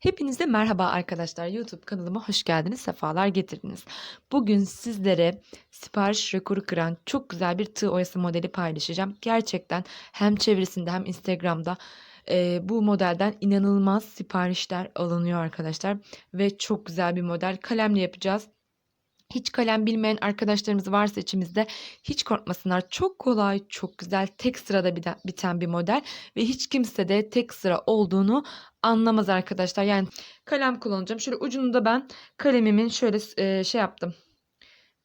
Hepinize merhaba arkadaşlar. YouTube kanalıma hoş geldiniz, sefalar getirdiniz. Bugün sizlere sipariş rekoru kıran çok güzel bir tığ oyası modeli paylaşacağım. Gerçekten hem çevresinde hem Instagram'da e, bu modelden inanılmaz siparişler alınıyor arkadaşlar. Ve çok güzel bir model. Kalemle yapacağız. Hiç kalem bilmeyen arkadaşlarımız varsa içimizde hiç korkmasınlar. Çok kolay, çok güzel, tek sırada biten- bir model ve hiç kimse de tek sıra olduğunu anlamaz arkadaşlar. Yani kalem kullanacağım. Şöyle ucunu da ben kalemimin şöyle e, şey yaptım.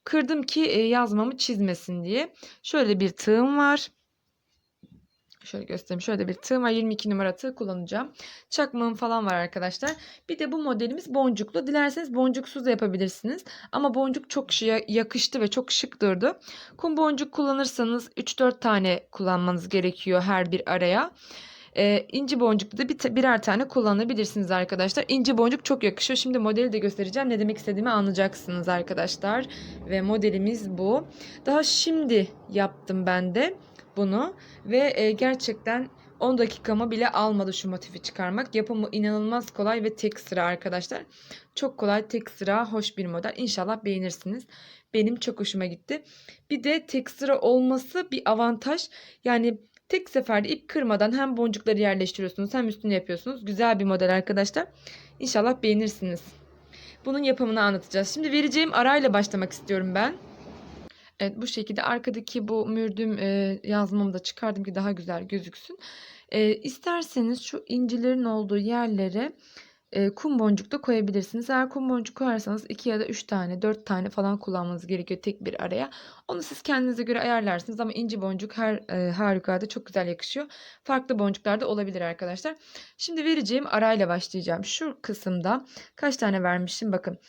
Kırdım ki e, yazmamı çizmesin diye. Şöyle bir tığım var. Şöyle göstereyim. Şöyle bir tığım var. 22 numara tığ kullanacağım. Çakmağım falan var arkadaşlar. Bir de bu modelimiz boncuklu. Dilerseniz boncuksuz da yapabilirsiniz. Ama boncuk çok yakıştı ve çok şık durdu. Kum boncuk kullanırsanız 3-4 tane kullanmanız gerekiyor her bir araya. Ee, inci boncuklu da bir birer tane kullanabilirsiniz arkadaşlar. İnci boncuk çok yakışıyor. Şimdi modeli de göstereceğim. Ne demek istediğimi anlayacaksınız arkadaşlar. Ve modelimiz bu. Daha şimdi yaptım ben de bunu ve e, gerçekten 10 dakikamı bile almadı şu motifi çıkarmak. Yapımı inanılmaz kolay ve tek sıra arkadaşlar. Çok kolay tek sıra hoş bir model. İnşallah beğenirsiniz. Benim çok hoşuma gitti. Bir de tek sıra olması bir avantaj. Yani tek seferde ip kırmadan hem boncukları yerleştiriyorsunuz hem üstünü yapıyorsunuz. Güzel bir model arkadaşlar. İnşallah beğenirsiniz. Bunun yapımını anlatacağız. Şimdi vereceğim arayla başlamak istiyorum ben. Evet bu şekilde arkadaki bu mürdüm e, yazmamı da çıkardım ki daha güzel gözüksün. E, isterseniz şu incilerin olduğu yerlere e, kum boncuk da koyabilirsiniz. Eğer kum boncuk koyarsanız 2 ya da 3 tane 4 tane falan kullanmanız gerekiyor tek bir araya. Onu siz kendinize göre ayarlarsınız ama inci boncuk her e, harikulade çok güzel yakışıyor. Farklı boncuklar da olabilir arkadaşlar. Şimdi vereceğim arayla başlayacağım. Şu kısımda kaç tane vermişim bakın.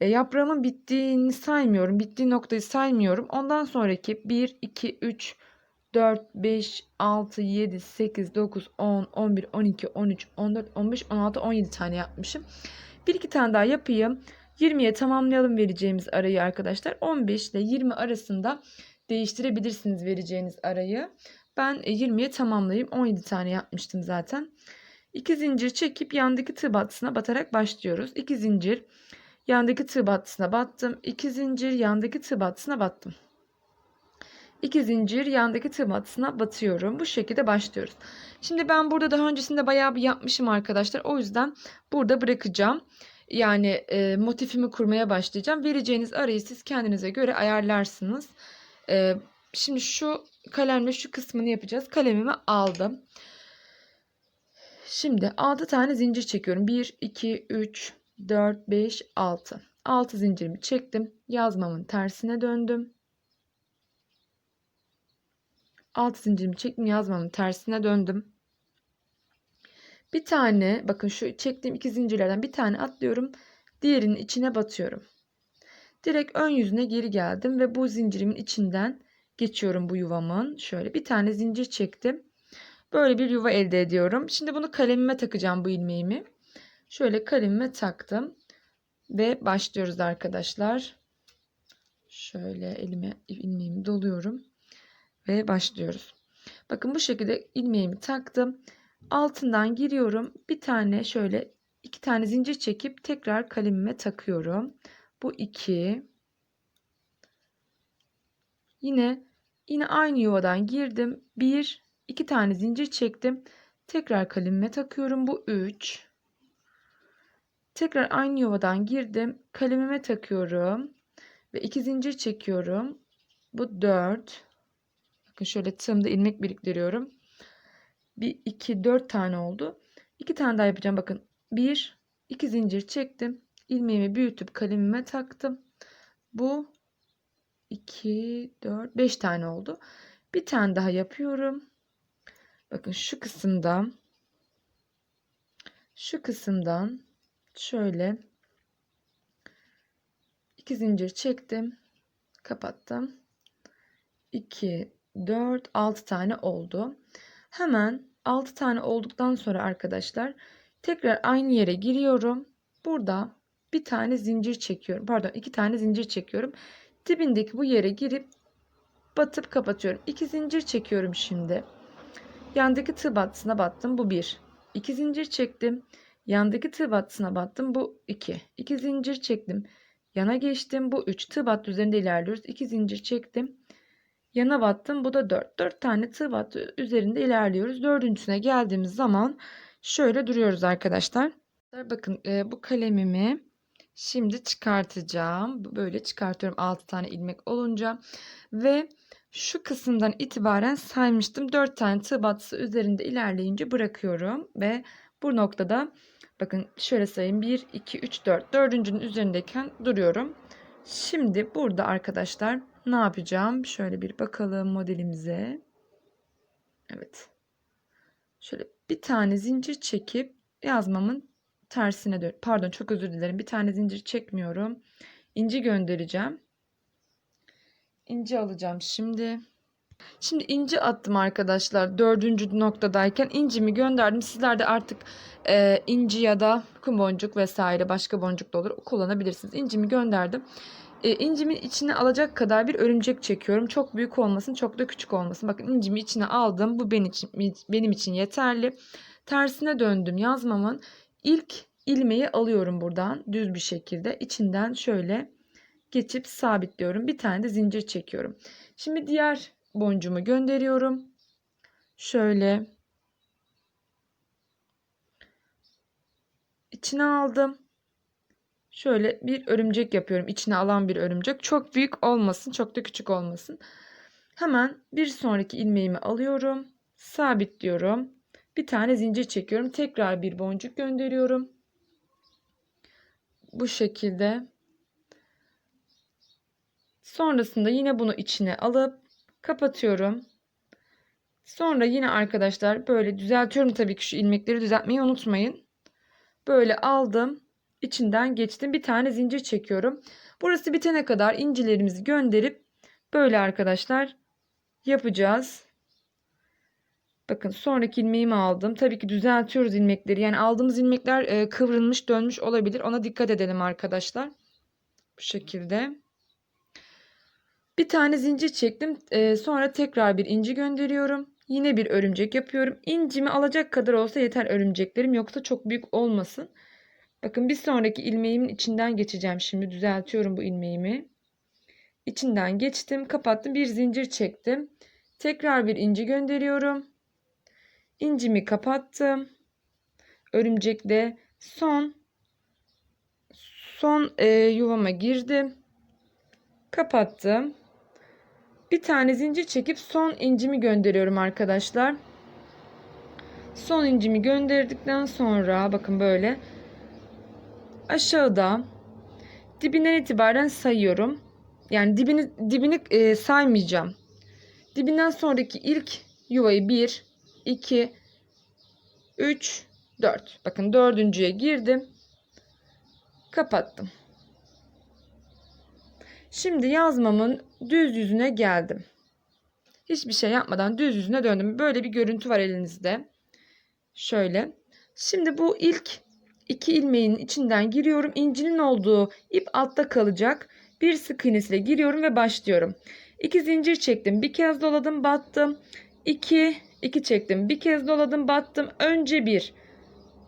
E, yaprağımın bittiğini saymıyorum. Bittiği noktayı saymıyorum. Ondan sonraki 1, 2, 3, 4, 5, 6, 7, 8, 9, 10, 11, 12, 13, 14, 15, 16, 17 tane yapmışım. Bir iki tane daha yapayım. 20'ye tamamlayalım vereceğimiz arayı arkadaşlar. 15 ile 20 arasında değiştirebilirsiniz vereceğiniz arayı. Ben 20'ye tamamlayayım. 17 tane yapmıştım zaten. 2 zincir çekip yandaki tığ battısına batarak başlıyoruz. 2 zincir Yandaki tığ battısına battım. 2 zincir yandaki tığ battısına battım. 2 zincir yandaki tığ battısına batıyorum. Bu şekilde başlıyoruz. Şimdi ben burada daha öncesinde bayağı bir yapmışım arkadaşlar. O yüzden burada bırakacağım. Yani e, motifimi kurmaya başlayacağım. Vereceğiniz arayı siz kendinize göre ayarlarsınız. E, şimdi şu kalemle şu kısmını yapacağız. Kalemimi aldım. Şimdi 6 tane zincir çekiyorum. 1, 2, 3, 4, 5, 6. 6 zincirimi çektim. Yazmamın tersine döndüm. 6 zincirimi çektim. Yazmamın tersine döndüm. Bir tane bakın şu çektiğim iki zincirlerden bir tane atlıyorum. Diğerinin içine batıyorum. Direkt ön yüzüne geri geldim ve bu zincirimin içinden geçiyorum bu yuvamın. Şöyle bir tane zincir çektim. Böyle bir yuva elde ediyorum. Şimdi bunu kalemime takacağım bu ilmeğimi. Şöyle kalemime taktım. Ve başlıyoruz arkadaşlar. Şöyle elime ilmeğimi doluyorum. Ve başlıyoruz. Bakın bu şekilde ilmeğimi taktım. Altından giriyorum. Bir tane şöyle iki tane zincir çekip tekrar kalemime takıyorum. Bu iki. Yine yine aynı yuvadan girdim. Bir, iki tane zincir çektim. Tekrar kalemime takıyorum. Bu üç. Tekrar aynı yuvadan girdim. Kalemime takıyorum. Ve iki zincir çekiyorum. Bu 4. Bakın şöyle tığımda ilmek biriktiriyorum. 1, 2, 4 tane oldu. 2 tane daha yapacağım. Bakın 1, 2 zincir çektim. ilmeğimi büyütüp kalemime taktım. Bu 2, 4, 5 tane oldu. Bir tane daha yapıyorum. Bakın şu kısımdan şu kısımdan şöyle iki zincir çektim kapattım. 2 4 6 tane oldu. Hemen 6 tane olduktan sonra arkadaşlar tekrar aynı yere giriyorum. Burada bir tane zincir çekiyorum. Pardon iki tane zincir çekiyorum. Dibindeki bu yere girip batıp kapatıyorum. 2 zincir çekiyorum şimdi. Yandaki tığ battısına battım. Bu bir. 2 zincir çektim Yandaki tığ battısına battım. Bu 2. 2 zincir çektim. Yana geçtim. Bu 3. Tığ battı üzerinde ilerliyoruz. 2 zincir çektim. Yana battım. Bu da 4. 4 tane tığ battı üzerinde ilerliyoruz. Dördüncüsüne geldiğimiz zaman şöyle duruyoruz arkadaşlar. Bakın e, bu kalemimi şimdi çıkartacağım. Böyle çıkartıyorum 6 tane ilmek olunca. Ve şu kısımdan itibaren saymıştım. 4 tane tığ battısı üzerinde ilerleyince bırakıyorum. Ve bu noktada bakın şöyle sayayım. 1, 2, 3, 4. Dördüncünün üzerindeyken duruyorum. Şimdi burada arkadaşlar ne yapacağım? Şöyle bir bakalım modelimize. Evet. Şöyle bir tane zincir çekip yazmamın tersine dön. Pardon çok özür dilerim. Bir tane zincir çekmiyorum. İnci göndereceğim. İnci alacağım şimdi. Şimdi inci attım arkadaşlar. Dördüncü noktadayken incimi gönderdim. Sizler de artık e, inci ya da kum boncuk vesaire başka boncuk da olur kullanabilirsiniz. İncimi gönderdim. E, incimin içine alacak kadar bir örümcek çekiyorum. Çok büyük olmasın, çok da küçük olmasın. Bakın incimi içine aldım. Bu benim için benim için yeterli. Tersine döndüm yazmamın. ilk ilmeği alıyorum buradan düz bir şekilde. içinden şöyle geçip sabitliyorum. Bir tane de zincir çekiyorum. Şimdi diğer boncuğumu gönderiyorum. Şöyle içine aldım. Şöyle bir örümcek yapıyorum. İçine alan bir örümcek. Çok büyük olmasın, çok da küçük olmasın. Hemen bir sonraki ilmeğimi alıyorum. Sabitliyorum. Bir tane zincir çekiyorum. Tekrar bir boncuk gönderiyorum. Bu şekilde. Sonrasında yine bunu içine alıp kapatıyorum. Sonra yine arkadaşlar böyle düzeltiyorum tabii ki şu ilmekleri düzeltmeyi unutmayın. Böyle aldım. içinden geçtim. Bir tane zincir çekiyorum. Burası bitene kadar incilerimizi gönderip böyle arkadaşlar yapacağız. Bakın sonraki ilmeğimi aldım. Tabii ki düzeltiyoruz ilmekleri. Yani aldığımız ilmekler e, kıvrılmış dönmüş olabilir. Ona dikkat edelim arkadaşlar. Bu şekilde. Bir tane zincir çektim. E, sonra tekrar bir inci gönderiyorum. Yine bir örümcek yapıyorum. İncimi alacak kadar olsa yeter örümceklerim. Yoksa çok büyük olmasın. Bakın bir sonraki ilmeğimin içinden geçeceğim. Şimdi düzeltiyorum bu ilmeğimi. İçinden geçtim. Kapattım. Bir zincir çektim. Tekrar bir inci gönderiyorum. İncimi kapattım. Örümcekle son son e, yuvama girdim. Kapattım. Bir tane zincir çekip son incimi gönderiyorum arkadaşlar. Son incimi gönderdikten sonra bakın böyle aşağıda dibinden itibaren sayıyorum. Yani dibini dibini e, saymayacağım. Dibinden sonraki ilk yuvayı 1 2 3 4. Bakın dördüncüye girdim. Kapattım. Şimdi yazmamın düz yüzüne geldim. Hiçbir şey yapmadan düz yüzüne döndüm. Böyle bir görüntü var elinizde. Şöyle. Şimdi bu ilk iki ilmeğin içinden giriyorum. İncinin olduğu ip altta kalacak. Bir sık iğnesiyle giriyorum ve başlıyorum. İki zincir çektim. Bir kez doladım battım. 2 2 çektim. Bir kez doladım battım. Önce bir.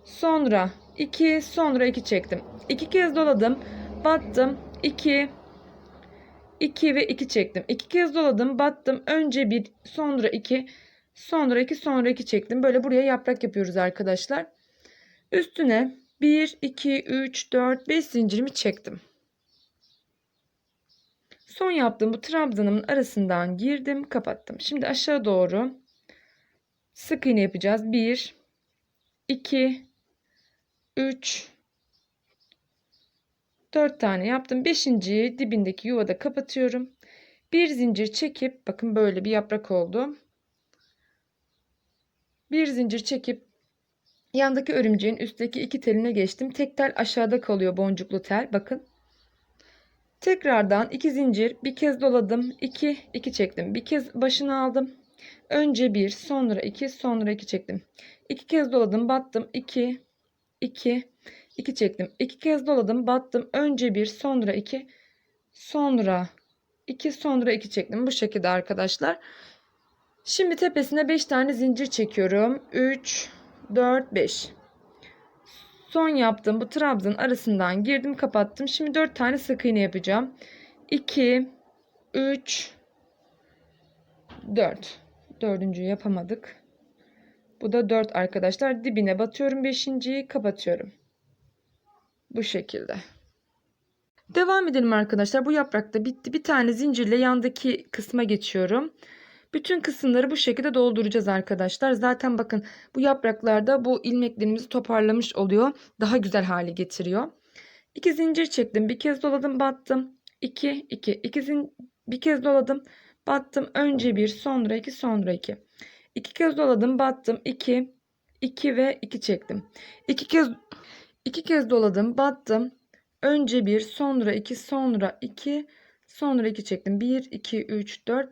Sonra 2 sonra 2 çektim. İki kez doladım battım. 2 2 ve 2 çektim. 2 kez doladım, battım. Önce bir, sonra 2, sonra 2, sonra 2 çektim. Böyle buraya yaprak yapıyoruz arkadaşlar. Üstüne 1, 2, 3, 4, 5 zincirimi çektim. Son yaptığım bu trabzanımın arasından girdim, kapattım. Şimdi aşağı doğru sık iğne yapacağız. 1, 2, 3, 4 tane yaptım. 5. dibindeki yuvada kapatıyorum. Bir zincir çekip bakın böyle bir yaprak oldu. Bir zincir çekip yandaki örümceğin üstteki iki teline geçtim. Tek tel aşağıda kalıyor boncuklu tel. Bakın. Tekrardan iki zincir bir kez doladım. 2 2 çektim. Bir kez başını aldım. Önce bir, sonra iki, sonra iki çektim. İki kez doladım, battım. 2 2 2 çektim. 2 kez doladım, battım. Önce 1, sonra 2, sonra 2, sonra 2 çektim. Bu şekilde arkadaşlar. Şimdi tepesine 5 tane zincir çekiyorum. 3, 4, 5. Son yaptığım bu trabzanın arasından girdim kapattım. Şimdi 4 tane sık iğne yapacağım. 2 3 4 Dördüncüyü yapamadık. Bu da 4 arkadaşlar. Dibine batıyorum. Beşinciyi kapatıyorum. Bu şekilde. Devam edelim arkadaşlar. Bu yaprak da bitti. Bir tane zincirle yandaki kısma geçiyorum. Bütün kısımları bu şekilde dolduracağız arkadaşlar. Zaten bakın bu yapraklarda bu ilmeklerimizi toparlamış oluyor. Daha güzel hale getiriyor. İki zincir çektim. Bir kez doladım battım. 2 2 2 zin bir kez doladım battım. Önce bir sonra iki sonra iki. İki kez doladım battım. 2 2 ve 2 çektim. İki kez iki kez doladım battım. Önce bir sonra iki sonra iki sonra iki çektim. 1 2 3 4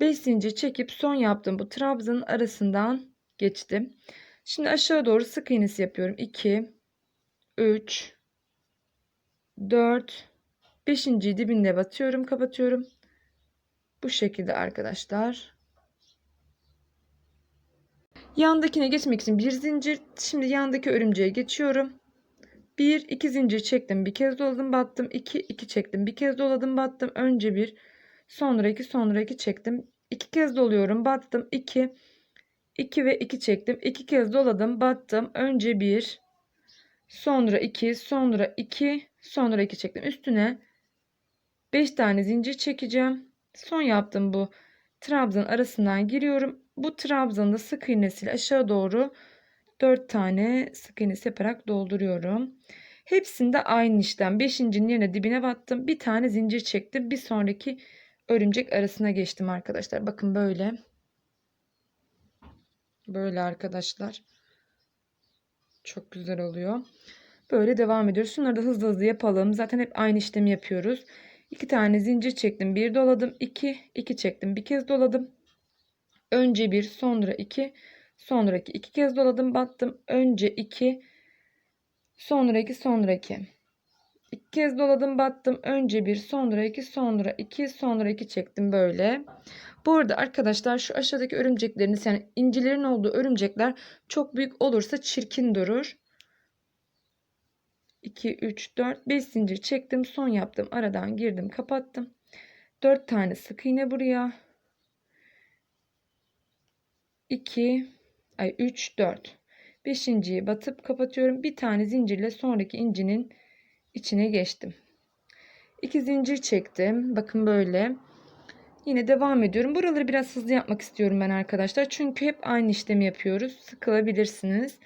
5 zincir çekip son yaptım bu trabzanın arasından geçtim. Şimdi aşağı doğru sık iğnesi yapıyorum. 2 3 4 5. dibinde batıyorum, kapatıyorum. Bu şekilde arkadaşlar. Yandakine geçmek için bir zincir. Şimdi yandaki örümceğe geçiyorum. 1 2 zincir çektim. Bir kez doladım, battım. 2 2 çektim. Bir kez doladım, battım. Önce bir, sonra 2, sonra 2 çektim. 2 kez doluyorum, battım. 2 2 ve 2 çektim. 2 kez doladım, battım. Önce bir, sonra 2, sonra 2, sonra 2 çektim. Üstüne 5 tane zincir çekeceğim. Son yaptığım bu trabzan arasından giriyorum. Bu trabzanı da sık iğnesiyle aşağı doğru 4 tane sık iğnesi yaparak dolduruyorum. Hepsinde aynı işlem. 5.'nin yerine dibine battım. Bir tane zincir çektim. Bir sonraki örümcek arasına geçtim arkadaşlar. Bakın böyle. Böyle arkadaşlar. Çok güzel oluyor. Böyle devam ediyoruz. Şunları da hızlı hızlı yapalım. Zaten hep aynı işlemi yapıyoruz. 2 tane zincir çektim. Bir doladım. 2 2 çektim. Bir kez doladım. Önce bir, sonra 2, sonra 2. 2 kez doladım, battım. Önce 2, sonra 2, sonra 2. 2 kez doladım, battım. Önce bir, sonra 2, sonra 2, sonra 2 çektim böyle. Bu arada arkadaşlar şu aşağıdaki örümcekleriniz yani incilerin olduğu örümcekler çok büyük olursa çirkin durur. 2, 3, 4, 5 zincir çektim. Son yaptım. Aradan girdim, kapattım. 4 tane sık iğne buraya. 2, ay 3, 4. Beşinciyi batıp kapatıyorum. Bir tane zincirle sonraki incinin içine geçtim. 2 zincir çektim. Bakın böyle. Yine devam ediyorum. Buraları biraz hızlı yapmak istiyorum ben arkadaşlar. Çünkü hep aynı işlemi yapıyoruz. Sıkılabilirsiniz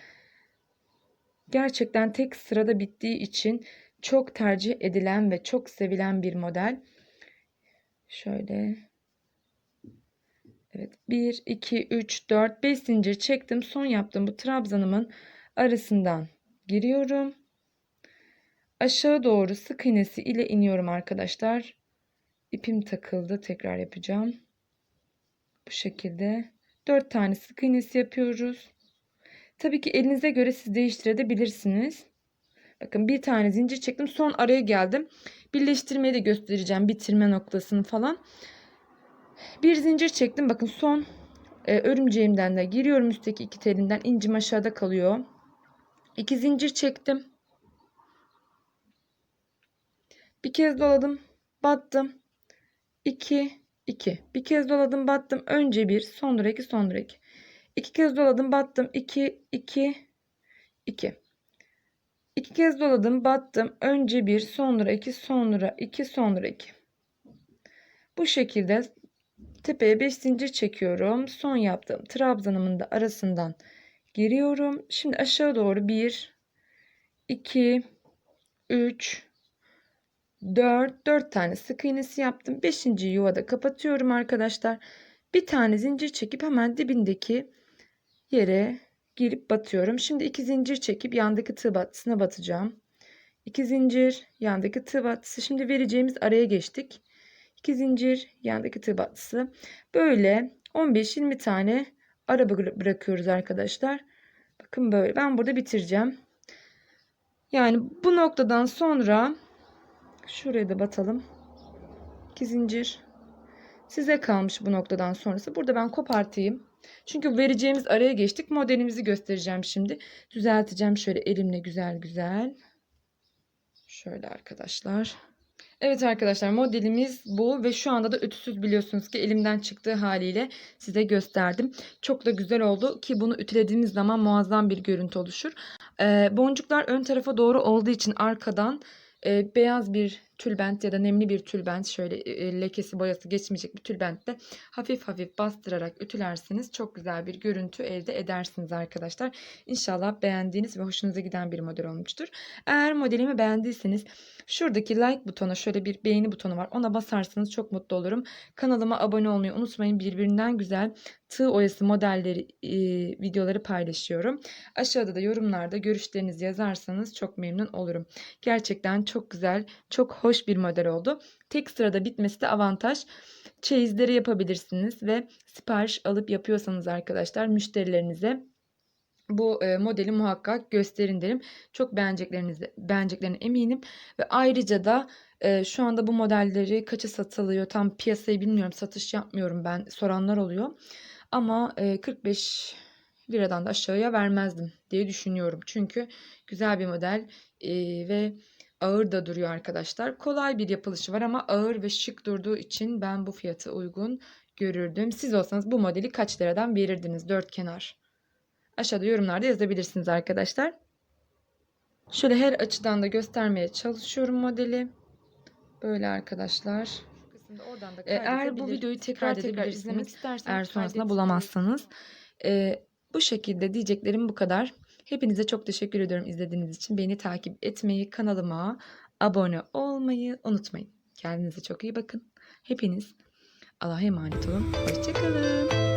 gerçekten tek sırada bittiği için çok tercih edilen ve çok sevilen bir model. Şöyle. Evet. 1, 2, 3, 4, 5 zincir çektim. Son yaptığım bu trabzanımın arasından giriyorum. Aşağı doğru sık iğnesi ile iniyorum arkadaşlar. İpim takıldı. Tekrar yapacağım. Bu şekilde 4 tane sık iğnesi yapıyoruz. Tabii ki elinize göre siz değiştirebilirsiniz. Bakın bir tane zincir çektim. Son araya geldim. Birleştirmeyi de göstereceğim. Bitirme noktasını falan. Bir zincir çektim. Bakın son e, örümceğimden de giriyorum üstteki iki telinden. incim aşağıda kalıyor. İki zincir çektim. Bir kez doladım. Battım. 2 2. Bir kez doladım, battım. Önce bir, sonra iki, sonra iki. İki kez doladım battım. 2 2 2. İki kez doladım battım. Önce bir sonra iki sonra iki sonra iki. Bu şekilde tepeye 5 zincir çekiyorum. Son yaptığım trabzanımın da arasından giriyorum. Şimdi aşağı doğru 1 2 3 4 4 tane sık iğnesi yaptım. 5. yuvada kapatıyorum arkadaşlar. Bir tane zincir çekip hemen dibindeki yere girip batıyorum. Şimdi iki zincir çekip yandaki tığ battısına batacağım. İki zincir yandaki tığ battısı. Şimdi vereceğimiz araya geçtik. İki zincir yandaki tığ battısı. Böyle 15-20 tane ara bırakıyoruz arkadaşlar. Bakın böyle. Ben burada bitireceğim. Yani bu noktadan sonra şuraya da batalım. İki zincir. Size kalmış bu noktadan sonrası. Burada ben kopartayım. Çünkü vereceğimiz araya geçtik. Modelimizi göstereceğim şimdi. Düzelteceğim şöyle elimle güzel güzel. Şöyle arkadaşlar. Evet arkadaşlar modelimiz bu ve şu anda da ütüsüz biliyorsunuz ki elimden çıktığı haliyle size gösterdim. Çok da güzel oldu ki bunu ütülediğimiz zaman muazzam bir görüntü oluşur. Ee, boncuklar ön tarafa doğru olduğu için arkadan e, beyaz bir tülbent ya da nemli bir tülbent şöyle e, lekesi boyası geçmeyecek bir tülbentle hafif hafif bastırarak ütülerseniz çok güzel bir görüntü elde edersiniz arkadaşlar. İnşallah beğendiğiniz ve hoşunuza giden bir model olmuştur. Eğer modelimi beğendiyseniz şuradaki like butonu şöyle bir beğeni butonu var ona basarsanız çok mutlu olurum. Kanalıma abone olmayı unutmayın birbirinden güzel tığ oyası modelleri e, videoları paylaşıyorum. Aşağıda da yorumlarda görüşlerinizi yazarsanız çok memnun olurum. Gerçekten çok güzel, çok hoş bir model oldu. Tek sırada bitmesi de avantaj. Çeyizleri yapabilirsiniz ve sipariş alıp yapıyorsanız arkadaşlar müşterilerinize bu e, modeli muhakkak gösterin derim. Çok beğeneceklerinizi beğeneceklerine eminim ve ayrıca da e, şu anda bu modelleri kaça satılıyor tam piyasayı bilmiyorum satış yapmıyorum ben soranlar oluyor ama e, 45 liradan da aşağıya vermezdim diye düşünüyorum çünkü güzel bir model e, ve ağır da duruyor arkadaşlar kolay bir yapılışı var ama ağır ve şık durduğu için ben bu fiyatı uygun görürdüm siz olsanız bu modeli kaç liradan verirdiniz dört kenar Aşağıda yorumlarda yazabilirsiniz arkadaşlar. Şöyle her açıdan da göstermeye çalışıyorum modeli. Böyle arkadaşlar. Ee, Eğer bu videoyu tekrar tekrar izlemek isterseniz eğer sonrasında bulamazsanız e, bu şekilde diyeceklerim bu kadar. Hepinize çok teşekkür ediyorum izlediğiniz için. Beni takip etmeyi, kanalıma abone olmayı unutmayın. Kendinize çok iyi bakın. Hepiniz Allah'a emanet olun. Hoşçakalın.